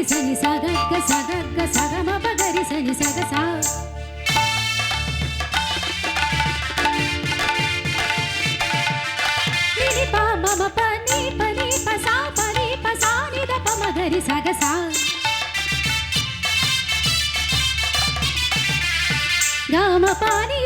గరి సని సగ సగ సగ మప గరి సని సగ సా మమ పని గమ పాని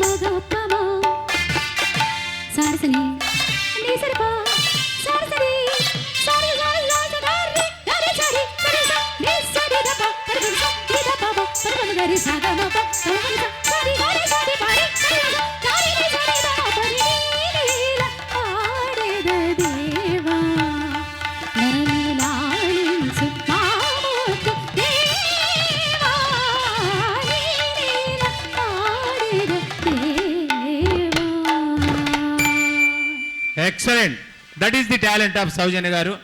మగ పవా నీ సరిపా? Excellent that is the talent of Soujanya garu